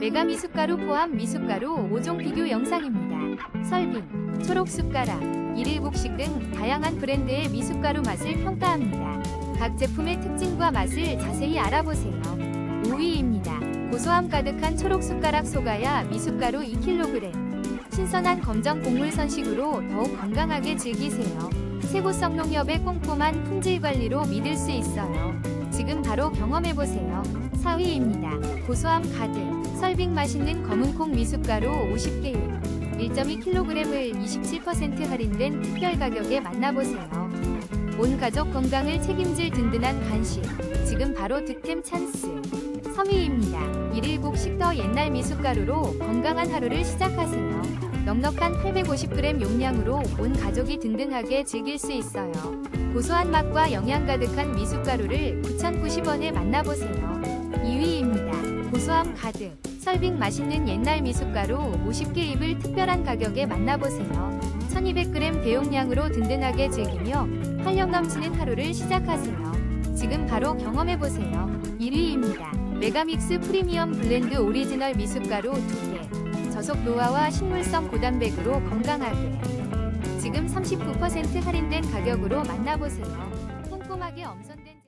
메가 미숫가루 포함 미숫가루 5종 비교 영상입니다. 설빙, 초록 숟가락, 일일곡식 등 다양한 브랜드의 미숫가루 맛을 평가합니다. 각 제품의 특징과 맛을 자세히 알아보세요. 5위입니다. 고소함 가득한 초록 숟가락 소가야 미숫가루 2kg. 신선한 검정 곡물 선식으로 더욱 건강하게 즐기세요. 세고성 농협의 꼼꼼한 품질 관리로 믿을 수 있어요. 지금 바로 경험해보세요. 4위입니다. 고소함 가득, 설빙 맛있는 검은콩 미숫가루 50개입. 1.2kg을 27% 할인된 특별 가격에 만나보세요. 온 가족 건강을 책임질 든든한 간식. 지금 바로 득템 찬스. 3위입니다. 일일곡 식 더 옛날 미숫가루로 건강한 하루를 시작하세요. 넉넉한 850g 용량으로 온 가족이 든든하게 즐길 수 있어요. 고소한 맛과 영양 가득한 미숫가루를 9,090원에 만나보세요. 2위입니다. 고소함 가득, 설빙 맛있는 옛날 미숫가루 50개 입을 특별한 가격에 만나보세요. 1200g 대용량으로 든든하게 즐기며 활력 넘치는 하루를 시작하세요. 지금 바로 경험해보세요. 1위입니다. 메가믹스 프리미엄 블렌드 오리지널 미숫가루 2개. 저속 노화와 식물성 고단백으로 건강하게. 지금 39% 할인된 가격으로 만나보세요. 꼼꼼하게 엄선된